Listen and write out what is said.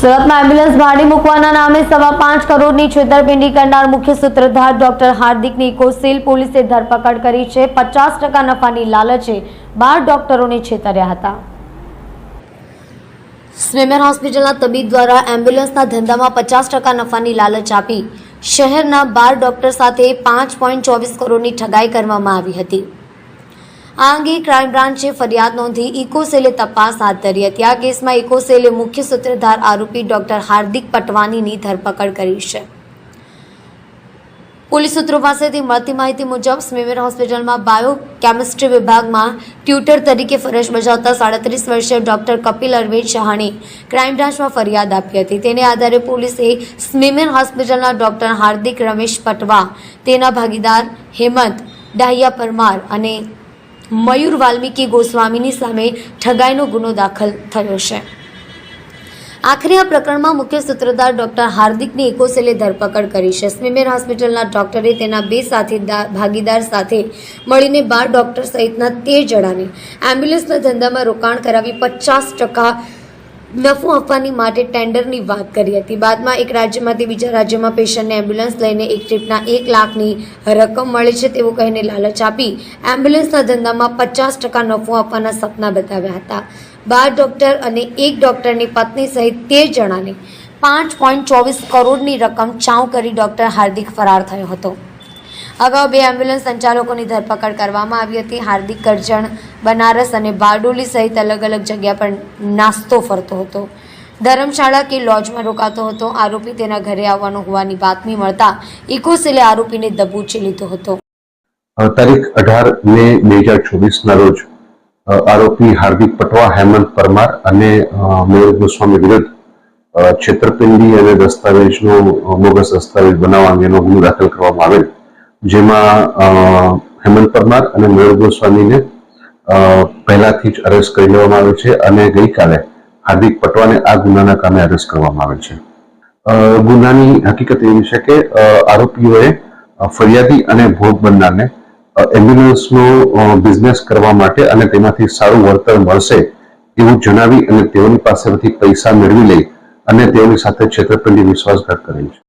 સુરતમાં એમ્બ્યુલન્સ ભાડે મૂકવાના નામે સવા પાંચ કરોડની છેતરપિંડી કરનાર મુખ્ય સૂત્રધાર ડોક્ટર હાર્દિકની કોસીલ પોલીસે ધરપકડ કરી છે. પચાસ ટકા નફાની લાલચે બાર ડોક્ટરોને છેતર્યા હતા. સ્વિમેર હોસ્પિટલના તબીબ દ્વારા એમ્બ્યુલન્સના ધંધામાં પચાસ ટકા નફાની લાલચ આપી શહેરના બાર ડોક્ટર સાથે પાંચ પોઈન્ટ ચોવીસ કરોડની ઠગાઈ કરવામાં આવી હતી. આ અંગે ક્રાઇમ બ્રાન્ચે ફરિયાદ નોંધી ઇકોસેલે તપાસ હાથ ધરી હતી. આ કેસમાં ઇકોસેલે મુખ્ય સૂત્રધાર આરોપી ડોક્ટર હાર્દિક પટવાનીની ધરપકડ કરી છે. પોલીસ સૂત્રો પાસેથી મળતી માહિતી મુજબ સ્મીમેર હોસ્પિટલમાં બાયો કેમિસ્ટ્રી વિભાગમાં ટ્યુટર તરીકે ફરજ બજાવતા સાડત્રીસ વર્ષીય ડોક્ટર કપિલ અરવિંદ શહાણે ક્રાઇમ બ્રાન્ચમાં ફરિયાદ આપી હતી. તેને આધારે પોલીસે સ્મીમેર હોસ્પિટલના ડોક્ટર હાર્દિક રમેશ પટવા, તેના ભાગીદાર હેમંત ડાહિયા પરમાર અને મયુર વાલ્મીકી ગોસ્વામીની સામે ઠગાઈનો ગુનો દાખલ થયો છે. આખરે આ પ્રકરણમાં મુખ્ય સૂત્રધાર ડોક્ટર હાર્દિકની એકોસેલે ધરપકડ કરી છે. સ્મીમેર હોસ્પિટલના ડોક્ટરે તેના બે સાથીદાર ભાગીદાર સાથે મળીને બાર ડોક્ટર સહિતના તેર જણાને એમ્બ્યુલન્સના ધંધામાં રોકાણ કરાવી પચાસ ટકા નફો આપવાની માટે ટેન્ડરની વાત કરી હતી. બાદમાં એક રાજ્યમાંથી બીજા રાજ્યમાં પેશન્ટને એમ્બ્યુલન્સ લઈને એક ટ્રીપના એક લાખની રકમ મળે છે તેવું કહીને લાલચ આપી એમ્બ્યુલન્સના ધંધામાં પચાસ ટકા નફો આપવાના સપના બતાવ્યા હતા. બાર ડૉક્ટર અને એક ડૉક્ટરની પત્ની સહિત તેર જણાને પાંચ પોઈન્ટ ચોવીસ કરોડની રકમ ચાઉ કરી ડૉક્ટર હાર્દિક ફરાર થયો હતો. અગાઉ બે એમ્બ્યુલન્સ સંચાલકોની ધરપકડ કરવામાં આવી હતી. હાર્દિક કરજણ બનારસ અને બારડોલી સહિત અલગ અલગ જગ્યા પર નાસ્તો ફરતો હતો. ધર્મશાળા કે લોજમાં રોકાતો હતો. આરોપી તેના ઘરે આવવાનો હોવાની બાતમી મળતા ઇકોસેલે આરોપીને દબોચી લીધો હતો. તારીખ અઢાર મે બે હજાર ચોવીસના રોજ આરોપી હાર્દિક પટવા, હેમંત પરમાર અને મયુર ગોસ્વામી વિરુદ્ધ છેતરપિંડી અને દસ્તાવેજનો બોગસ દસ્તાવેજ બનાવવા અંગેનો ગુનો દાખલ કરવામાં આવેલ. જેમાં હેમંત પરમાર અને મયુર ગોસ્વામીને પહેલાથી જ અરેસ્ટ કરી લેવામાં આવ્યો છે અને ગઈકાલે હાર્દિક પટવાને આ ગુનાના કામે અરેસ્ટ કરવામાં આવે છે. ગુનાની હકીકત એવી છે કે આરોપીઓએ ફરિયાદી અને ભોગ બનનારને એમ્બ્યુલન્સનો બિઝનેસ કરવા માટે અને તેમાંથી સારું વળતર મળશે એવું જણાવી અને તેઓની પાસેથી પૈસા મેળવી લઈ અને તેઓની સાથે છેતરપિંડી વિશ્વાસઘાત કરેલ છે.